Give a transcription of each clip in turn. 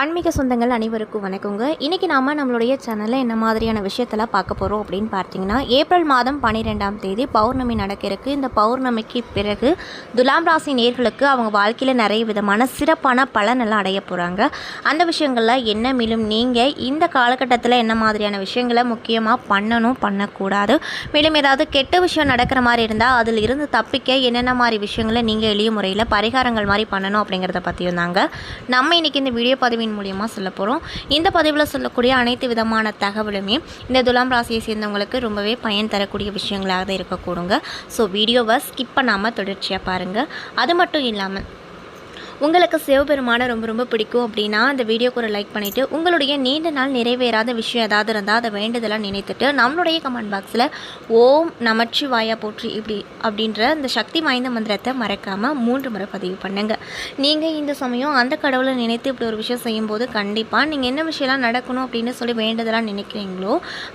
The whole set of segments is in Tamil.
ஆன்மீக சொந்தங்கள் அனைவருக்கும் வணக்கங்க. இன்றைக்கி நாம் நம்மளுடைய சேனலில் என்ன மாதிரியான விஷயத்தெல்லாம் பார்க்க போகிறோம் அப்படின்னு பார்த்தீங்கன்னா ஏப்ரல் மாதம் பன்னிரெண்டாம் தேதி பௌர்ணமி நடக்க இந்த பௌர்ணமிக்கு பிறகு துலாம் ராசி நேர்களுக்கு அவங்க வாழ்க்கையில் நிறைய விதமான சிறப்பான பலனெல்லாம் அடைய போகிறாங்க அந்த விஷயங்களில் என்ன மேலும் நீங்கள் இந்த காலகட்டத்தில் என்ன மாதிரியான விஷயங்களை முக்கியமாக பண்ணணும் பண்ணக்கூடாது? மேலும் ஏதாவது கெட்ட விஷயம் நடக்கிற மாதிரி இருந்தால் அதில் இருந்து தப்பிக்க என்னென்ன மாதிரி விஷயங்களை நீங்கள் எளிய முறையில் பரிகாரங்கள் மாதிரி பண்ணணும் அப்படிங்கிறத பற்றியும் தாங்க. நம்ம இன்றைக்கி இந்த வீடியோ பதிவின் மூலியமாக சொல்ல போகிறோம் இந்த பதிவில் சொல்லக்கூடிய அனைத்து விதமான தகவலுமே இந்த துலாம் ராசியை சேர்ந்தவங்களுக்கு ரொம்பவே பயன் தரக்கூடிய விஷயங்களாக தான் இருக்கக்கூடுங்க. ஸோ வீடியோவை ஸ்கிப் பண்ணாமல் தொடர்ச்சியாக பாருங்கள் அது மட்டும் இல்லாமல் உங்களுக்கு சிவபெருமானை ரொம்ப ரொம்ப பிடிக்கும் அப்படின்னா அந்த வீடியோக்கு ஒரு லைக் பண்ணிவிட்டு உங்களுடைய நீண்ட நாள் நிறைவேறாத விஷயம் ஏதாவது இருந்தால் அதை வேண்டுதலாக நினைத்துட்டு நம்மளுடைய கமெண்ட் பாக்ஸில் ஓம் நமச்சிவாயா போற்றி இப்படி அப்படின்ற இந்த சக்தி வாய்ந்த மந்திரத்தை மறக்காமல் மூன்று முறை பதிவு பண்ணுங்கள் நீங்கள் இந்த சமயம் அந்த கடவுளை நினைத்து இப்படி ஒரு விஷயம் செய்யும்போது கண்டிப்பாக நீங்கள் என்ன விஷயம்லாம் நடக்கணும் அப்படின்னு சொல்லி வேண்டுதலாக நினைக்கிறீங்களோ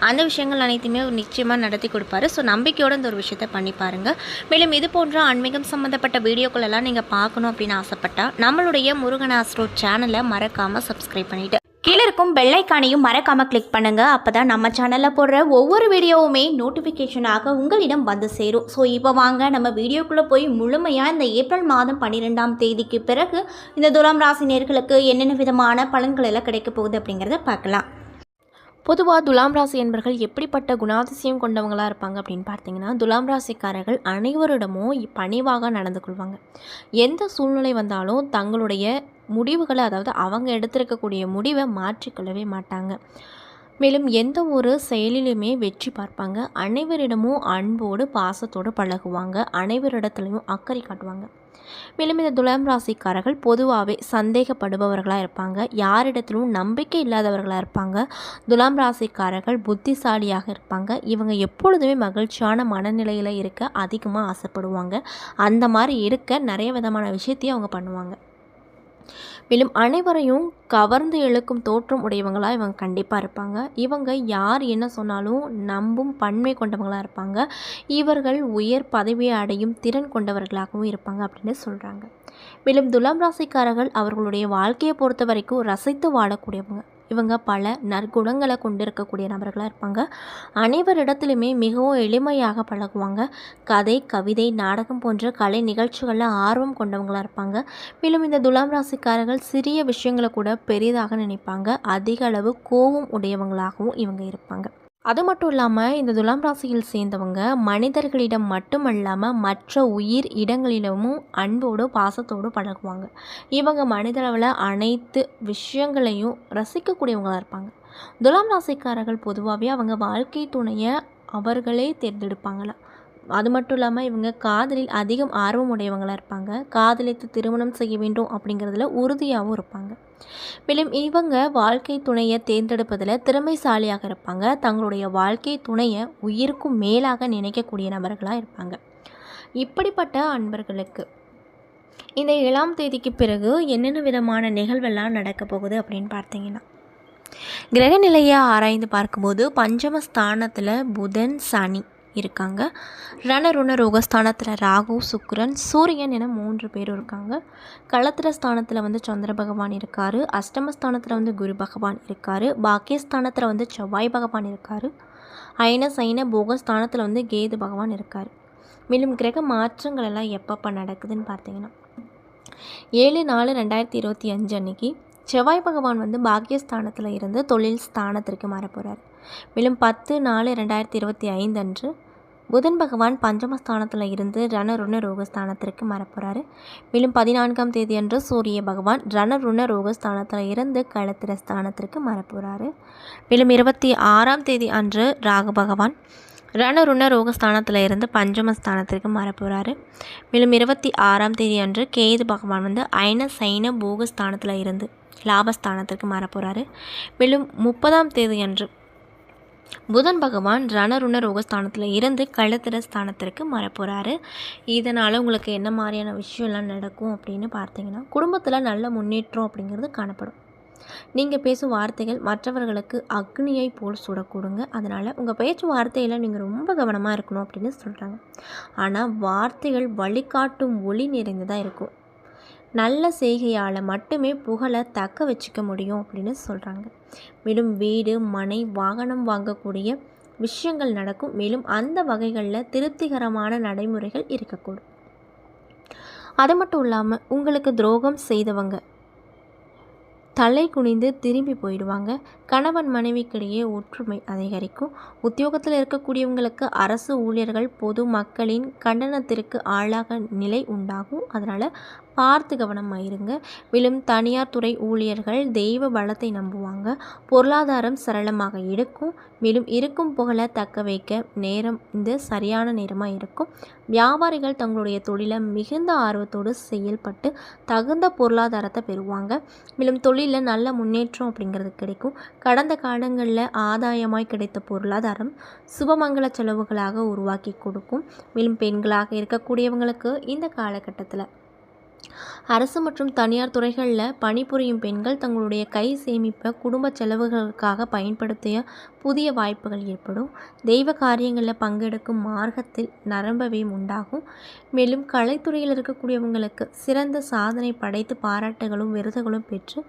அந்த விஷயங்கள் அனைத்துமே நிச்சயமாக நடத்தி கொடுப்பாரு. ஸோ நம்பிக்கையோடு இந்த ஒரு விஷயத்தை பண்ணி பாருங்கள் மேலும் இது போன்ற ஆன்மீகம் சம்மந்தப்பட்ட வீடியோக்களெல்லாம் நீங்கள் பார்க்கணும் அப்படின்னு ஆசைப்பட்டால் நம்மளுடைய முருகன் சேனலை மறக்காமல் சப்ஸ்கிரைப் பண்ணிவிட்டு கீழே இருக்கும் பெல்லைக்கானையும் மறக்காமல் கிளிக் பண்ணுங்கள் அப்போ தான் நம்ம சேனலில் போடுற ஒவ்வொரு வீடியோவுமே நோட்டிஃபிகேஷனாக உங்களிடம் வந்து சேரும். ஸோ இப்போ வாங்க நம்ம வீடியோக்குள்ளே போய் முழுமையாக இந்த ஏப்ரல் மாதம் பன்னிரெண்டாம் தேதிக்கு பிறகு இந்த துலாம் ராசி நேர்களுக்கு என்னென்ன விதமான பலன்கள் எல்லாம் கிடைக்க போகுது அப்படிங்கிறத பார்க்கலாம். பொதுவாக துலாம் ராசி என்பர்கள் எப்படிப்பட்ட குணாதிசயம் கொண்டவங்களாக இருப்பாங்க அப்படின்னு பார்த்தீங்கன்னா துலாம் ராசிக்காரர்கள் அனைவரிடமும் பணிவாக நடந்து கொள்வாங்க. எந்த சூழ்நிலை வந்தாலும் தங்களுடைய முடிவுகளை அதாவது அவங்க எடுத்திருக்கக்கூடிய முடிவை மாற்றிக்கொள்ளவே மாட்டாங்க. மேலும் எந்த ஒரு செயலிலுமே வெற்றி பார்ப்பாங்க. அனைவரிடமும் அன்போடு பாசத்தோடு பழகுவாங்க. அனைவரிடத்துலையும் அக்கறை காட்டுவாங்க. மேலும் இந்த துலாம் ராசிக்காரர்கள் பொதுவாகவே சந்தேகப்படுபவர்களாக இருப்பாங்க. யாரிடத்திலும் நம்பிக்கை இல்லாதவர்களாக இருப்பாங்க. துலாம் ராசிக்காரர்கள் புத்திசாலியாக இருப்பாங்க. இவங்க எப்பொழுதுமே மகிழ்ச்சியான மனநிலையில் இருக்க அதிகமாக ஆசைப்படுவாங்க. அந்த மாதிரி இருக்க நிறைய விதமான விஷயத்தையும் அவங்க பண்ணுவாங்க. மேலும் அனைவரையும் கவர்ந்து இழுக்கும் தோற்றம் உடையவங்களாக இவங்க கண்டிப்பாக இருப்பாங்க. இவங்க யார் என்ன சொன்னாலும் நம்பும் பன்மை கொண்டவங்களாக இருப்பாங்க. இவர்கள் உயர் பதவியை அடையும் திறன் கொண்டவர்களாகவும் இருப்பாங்க அப்படின்னு சொல்கிறாங்க மேலும் துலாம் ராசிக்காரர்கள் அவர்களுடைய வாழ்க்கையை பொறுத்த வரைக்கும் ரசித்து வாழக்கூடியவங்க. இவங்க பல நற்குணங்களை கொண்டிருக்கக்கூடிய நபர்களாக இருப்பாங்க. அனைவரிடத்துலையுமே மிகவும் எளிமையாக பழகுவாங்க. கதை கவிதை நாடகம் போன்ற கலை நிகழ்ச்சிகளில் ஆர்வம் கொண்டவங்களாக இருப்பாங்க. மேலும் இந்த துலாம் ராசிக்காரர்கள் சிறிய விஷயங்களை கூட பெரிதாக நினைப்பாங்க. அதிக அளவு கோபம் உடையவங்களாகவும் இவங்க இருப்பாங்க. அது மட்டும் இல்லாமல் இந்த துலாம் ராசியில் சேர்ந்தவங்க மனிதர்களிடம் மட்டுமல்லாமல் மற்ற உயிர் இடங்களிலும் அன்போடு பாசத்தோடு பழகுவாங்க. இவங்க மனிதளவில் அனைத்து விஷயங்களையும் ரசிக்கக்கூடியவங்களாக இருப்பாங்க. துலாம் ராசிக்காரர்கள் பொதுவாகவே அவங்க வாழ்க்கை துணையை அவர்களே தேர்ந்தெடுப்பாங்களாம். அது மட்டும் இல்லாமல் இவங்க காதலில் அதிகம் ஆர்வம் உடையவங்களாக இருப்பாங்க. காதலித்து திருமணம் செய்ய வேண்டும் அப்படிங்கிறதுல உறுதியாகவும் இருப்பாங்க. மேலும் இவங்க வாழ்க்கை துணையை தேர்ந்தெடுப்பதில் திறமைசாலியாக இருப்பாங்க. தங்களுடைய வாழ்க்கை துணையை உயிருக்கும் மேலாக நினைக்கக்கூடிய நபர்களாக இருப்பாங்க. இப்படிப்பட்ட அன்பர்களுக்கு இந்த ஏழாம் தேதிக்கு பிறகு என்னென்ன விதமான நிகழ்வெல்லாம் நடக்க போகுது அப்படின்னு பார்த்தீங்கன்னா கிரக நிலையை ஆராய்ந்து பார்க்கும்போது பஞ்சமஸ்தானத்தில் புதன் சனி இருக்காங்க. ரணருண ரோகஸ்தானத்தில் ராகு சுக்ரன் சூரியன் என மூன்று பேர் இருக்காங்க. களத்திர ஸ்தானத்தில் வந்து சந்திர பகவான் இருக்கார். அஷ்டமஸ்தானத்தில் வந்து குரு பகவான் இருக்கார். பாக்கியஸ்தானத்தில் வந்து செவ்வாய் பகவான் இருக்கார். அயன சைன போகஸ்தானத்தில் வந்து கேது பகவான் இருக்கார். மேலும் கிரக மாற்றங்கள் எல்லாம் எப்பப்போ நடக்குதுன்னு பார்த்தீங்கன்னா ஏழு நாலு ரெண்டாயிரத்தி இருபத்தி அஞ்சு அன்னைக்கு செவ்வாய் பகவான் வந்து பாக்கியஸ்தானத்தில் இருந்து தொழில் ஸ்தானத்திற்கு மாற போகிறார் மேலும் பத்து நாலு ரெண்டாயிரத்தி இருபத்தி ஐந்து அன்று புதன் பகவான் பஞ்சமஸ்தானத்தில் இருந்து ரணருண ரோகஸ்தானத்திற்கு மறப்புறாரு மேலும் பதினான்காம் தேதி அன்று சூரிய பகவான் ரணருண ரோகஸ்தானத்தில் இருந்து களத்திர ஸ்தானத்திற்கு மறப்புறாரு மேலும் இருபத்தி ஆறாம் தேதி அன்று ராகு பகவான் ரணருண ரோகஸ்தானத்தில் இருந்து பஞ்சமஸ்தானத்திற்கு மறப்புறாரு மேலும் இருபத்தி ஆறாம் தேதி அன்று கேது பகவான் வந்து ஐன சைன போகஸ்தானத்தில் இருந்து லாபஸ்தானத்திற்கு மறப்புறாரு மேலும் முப்பதாம் தேதி அன்று புதன் பகவான் ரணருண ரோகஸ்தானத்தில் இருந்து கழுத்திர ஸ்தானத்திற்கு மறப்போகிறாரு இதனால் உங்களுக்கு என்ன மாதிரியான விஷயம்லாம் நடக்கும் அப்படின்னு பார்த்தீங்கன்னா குடும்பத்தில் நல்ல முன்னேற்றம் அப்படிங்கிறது காணப்படும். நீங்கள் பேசும் வார்த்தைகள் மற்றவர்களுக்கு அக்னியை போல் சுடக்கூடுங்க. அதனால் உங்கள் பேச்சு வார்த்தையில் நீங்கள் ரொம்ப கவனமாக இருக்கணும் அப்படின்னு சொல்கிறாங்க ஆனால் வார்த்தைகள் வழிகாட்டும் ஒளி நிறைந்ததாக இருக்கும். நல்ல செய்கையால் மட்டுமே புகழை தக்க வச்சுக்க முடியும் அப்படின்னு சொல்கிறாங்க மேலும் வீடு மனை வாகனம் வாங்கக்கூடிய விஷயங்கள் நடக்கும். மேலும் அந்த வகைகளில் திருப்திகரமான நடைமுறைகள் இருக்கக்கூடும். அது மட்டும் இல்லாமல் உங்களுக்கு துரோகம் செய்தவங்க தலை குனிந்து திரும்பி போயிடுவாங்க. கணவன் மனைவிக்கிடையே ஒற்றுமை அதிகரிக்கும். உத்தியோகத்தில் இருக்கக்கூடியவங்களுக்கு அரசு ஊழியர்கள் பொது மக்களின் கண்டனத்திற்கு ஆளாக நிலை உண்டாகும். அதனால் பார்த்து கவனமாக இருங்க மேலும் தனியார் துறை ஊழியர்கள் தெய்வ பலத்தை நம்புவாங்க. பொருளாதாரம் சரளமாக இருக்கும் மேலும் இருக்கும் புகழை தக்க வைக்க நேரம் இந்த சரியான நேரமாக இருக்கும். வியாபாரிகள் தங்களுடைய தொழிலை மிகுந்த ஆர்வத்தோடு செயல்பட்டு தகுந்த பொருளாதாரத்தை பெறுவாங்க. மேலும் தொழிலில் நல்ல முன்னேற்றம் அப்படிங்கிறது கிடைக்கும். கடந்த காலங்களில் ஆதாயமாய் கிடைத்த பொருளாதாரம் சுபமங்கல செலவுகளாக உருவாக்கி கொடுக்கும். மேலும் பெண்களாக இருக்கக்கூடியவங்களுக்கு இந்த காலகட்டத்தில் அரசு மற்றும் தனியார் துறைகளில் பணிபுரியும் பெண்கள் தங்களுடைய கை சேமிப்பை குடும்ப செலவுகளுக்காக பயன்படுத்திய புதிய வாய்ப்புகள் ஏற்படும். தெய்வ காரியங்களில் பங்கெடுக்கும் மார்க்கத்தில் நரம்பவே உண்டாகும். மேலும் கலைத்துறையில் இருக்கக்கூடியவங்களுக்கு சிறந்த சாதனை படைத்து பாராட்டுகளும் விருதுகளும் பெற்று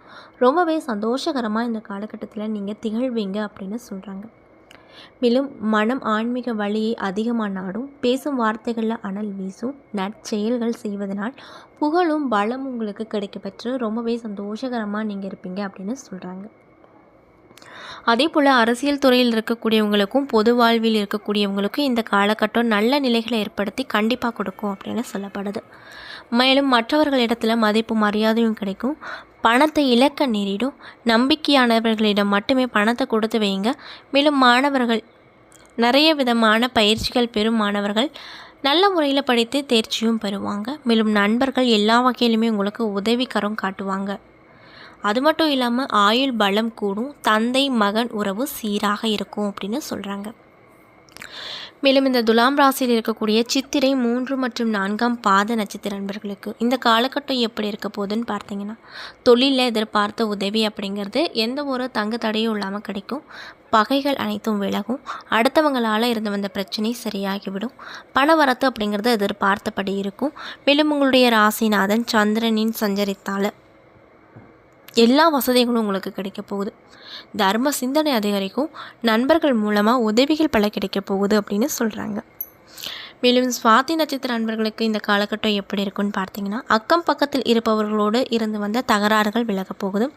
ரொம்பவே சந்தோஷகரமாக இந்த காலகட்டத்தில் நீங்கள் திகழ்வீங்க அப்படின்னு சொல்கிறாங்க மேலும் மனம் ஆன்மீக வழியை அதிகமாக நாடும் பேசும் வார்த்தைகளில் அனல் வீசும் நற்செயல்கள் செய்வதனால் புகழும் பலம் உங்களுக்கு கிடைக்கப்பெற்று ரொம்பவே சந்தோஷகரமாக நீங்கள் இருப்பீங்க அப்படின்னு சொல்கிறாங்க அதே போல் அரசியல் துறையில் இருக்கக்கூடியவங்களுக்கும் பொது வாழ்வில் இருக்கக்கூடியவங்களுக்கும் இந்த காலகட்டம் நல்ல நிலைகளை ஏற்படுத்தி கண்டிப்பாக கொடுக்கும் அப்படின்னு சொல்லப்படுது. மேலும் மற்றவர்களிடத்தில் மதிப்பு மரியாதையும் கிடைக்கும். பணத்தை இழக்க நேரிடும். நம்பிக்கையானவர்களிடம் மட்டுமே பணத்தை கொடுத்து வைங்க மேலும் மாணவர்கள் நிறைய விதமான பயிற்சிகள் பெறும் மாணவர்கள் நல்ல முறையில் படித்து தேர்ச்சியும் பெறுவாங்க. மேலும் நண்பர்கள் எல்லா வகையிலுமே உங்களுக்கு உதவிக்கரம் காட்டுவாங்க. அது மட்டும் இல்லாமல் ஆயுள் பலம் கூடும். தந்தை மகன் உறவு சீராக இருக்கும் அப்படின்னு சொல்கிறாங்க மேலும் இந்த துலாம் ராசியில் இருக்கக்கூடிய சித்திரை மூன்று மற்றும் நான்காம் பாத நட்சத்திர நண்பர்களுக்கு இந்த காலகட்டம் எப்படி இருக்க போகுதுன்னு பார்த்தீங்கன்னா தொழிலில் எதிர்பார்த்த உதவி அப்படிங்கிறது எந்த ஒரு தங்கு தடையும் இல்லாமல் கிடைக்கும். பகைகள் அனைத்தும் விலகும். அடுத்தவங்களால் இருந்து வந்த பிரச்சனை சரியாகிவிடும். பண வரத்து அப்படிங்கிறது எதிர்பார்த்தபடி இருக்கும். மேலும் உங்களுடைய ராசிநாதன் சந்திரனின் சஞ்சரித்தால் எல்லா வசதிகளும் உங்களுக்கு கிடைக்க போகுது. தர்ம சிந்தனை அதிகரிக்கும். நண்பர்கள் மூலமாக உதவிகள் பல கிடைக்க போகுது அப்படின்னு சொல்கிறாங்க மேலும் சுவாதி நட்சத்திர நண்பர்களுக்கு இந்த காலகட்டம் எப்படி இருக்குன்னு பார்த்தீங்கன்னா அக்கம் பக்கத்தில் இருப்பவர்களோடு இருந்து வந்த தகராறுகள் விலகப் போகுது.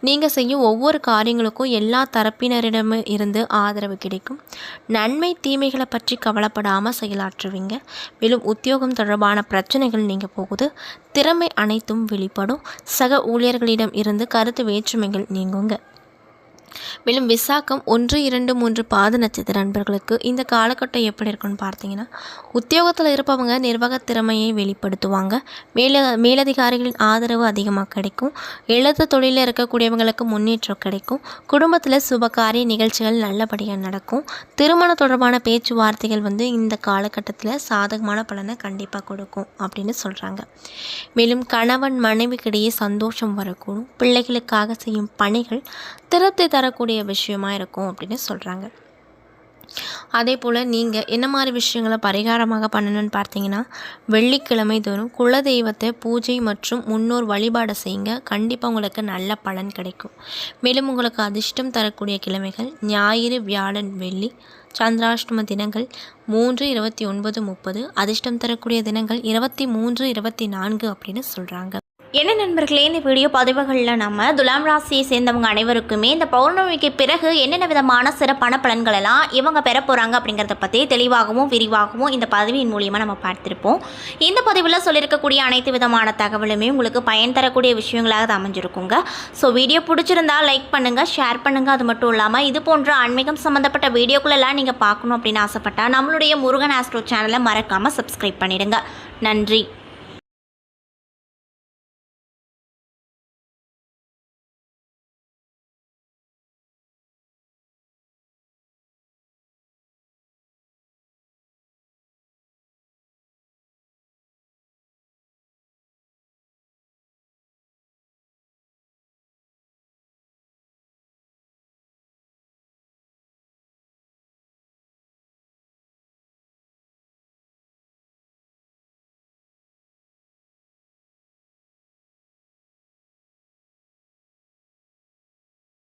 நீங்கள் செய்யும் ஒவ்வொரு காரியங்களுக்கும் எல்லா தரப்பினரிடமும் இருந்து ஆதரவு கிடைக்கும். நன்மை தீமைகளை பற்றி கவலைப்படாமல் செயலாற்றுவீங்க. மேலும் உத்தியோகம் தொடர்பான பிரச்சனைகள் நீங்கள் போகுது. திறமை அனைத்தும் வெளிப்படும். சக ஊழியர்களிடம் இருந்து கருத்து வேற்றுமைகள் நீங்குங்க. மேலும் விசாகம் ஒன்று இரண்டு மூன்று பாத நட்சத்திர நண்பர்களுக்கு இந்த காலகட்டம் எப்படி இருக்குன்னு பார்த்தீங்கன்னா உத்தியோகத்தில் இருப்பவங்க நிர்வாக திறமையை வெளிப்படுத்துவாங்க. மேல மேலதிகாரிகளின் ஆதரவு அதிகமாக கிடைக்கும். எழுத தொழிலில் இருக்கக்கூடியவங்களுக்கு முன்னேற்றம் கிடைக்கும். குடும்பத்தில் சுபகாரிய நிகழ்ச்சிகள் நல்லபடியாக நடக்கும். திருமணம் தொடர்பான பேச்சுவார்த்தைகள் வந்து இந்த காலகட்டத்தில் சாதகமான பலனை கண்டிப்பாக கொடுக்கும் அப்படின்னு சொல்கிறாங்க மேலும் கணவன் மனைவிக்கிடையே சந்தோஷம் வரக்கூடும். பிள்ளைகளுக்காக செய்யும் பணிகள் திருப்தி தரக்கூடிய விஷயமா இருக்கும் அப்படின்னு சொல்கிறாங்க அதே போல் நீங்கள் என்ன மாதிரி விஷயங்களை பரிகாரமாக பண்ணணும்னு பார்த்தீங்கன்னா வெள்ளிக்கிழமை தோறும் குலதெய்வத்தை பூஜை மற்றும் முன்னோர் வழிபாடு செய்யுங்க. கண்டிப்பாக உங்களுக்கு நல்ல பலன் கிடைக்கும். மேலும் உங்களுக்கு அதிர்ஷ்டம் தரக்கூடிய கிழமைகள் ஞாயிறு வியாழன் வெள்ளி சந்திராஷ்டம தினங்கள் மூன்று இருபத்தி ஒன்பது முப்பது அதிர்ஷ்டம் தரக்கூடிய தினங்கள் இருபத்தி மூன்று இருபத்தி நான்கு அப்படின்னு சொல்கிறாங்க என்ன நண்பர்களே இந்த வீடியோ பதிவுகளில் நம்ம துலாம் ராசியை சேர்ந்தவங்க அனைவருக்குமே இந்த பௌர்ணமிக்கு பிறகு என்னென்ன விதமான சிறப்பான பலன்கள் எல்லாம் இவங்க பெற போகிறாங்க அப்படிங்கிறத பற்றி தெளிவாகவும் விரிவாகவும் இந்த பதவியின் மூலியமாக நம்ம பார்த்துருப்போம். இந்த பதிவில் சொல்லியிருக்கக்கூடிய அனைத்து விதமான தகவலுமே உங்களுக்கு பயன் தரக்கூடிய விஷயங்களாக அது அமைஞ்சிருக்குங்க. ஸோ வீடியோ பிடிச்சிருந்தா லைக் பண்ணுங்கள் ஷேர் பண்ணுங்கள் அது மட்டும் இல்லாமல் இது போன்ற ஆன்மீகம் சம்மந்தப்பட்ட வீடியோக்குள்ளெல்லாம் நீங்கள் பார்க்கணும் அப்படின்னு ஆசைப்பட்டால் நம்மளுடைய முருகன் ஆஸ்ட்ரோ சேனலை மறக்காமல் சப்ஸ்கிரைப் பண்ணிடுங்க. நன்றி.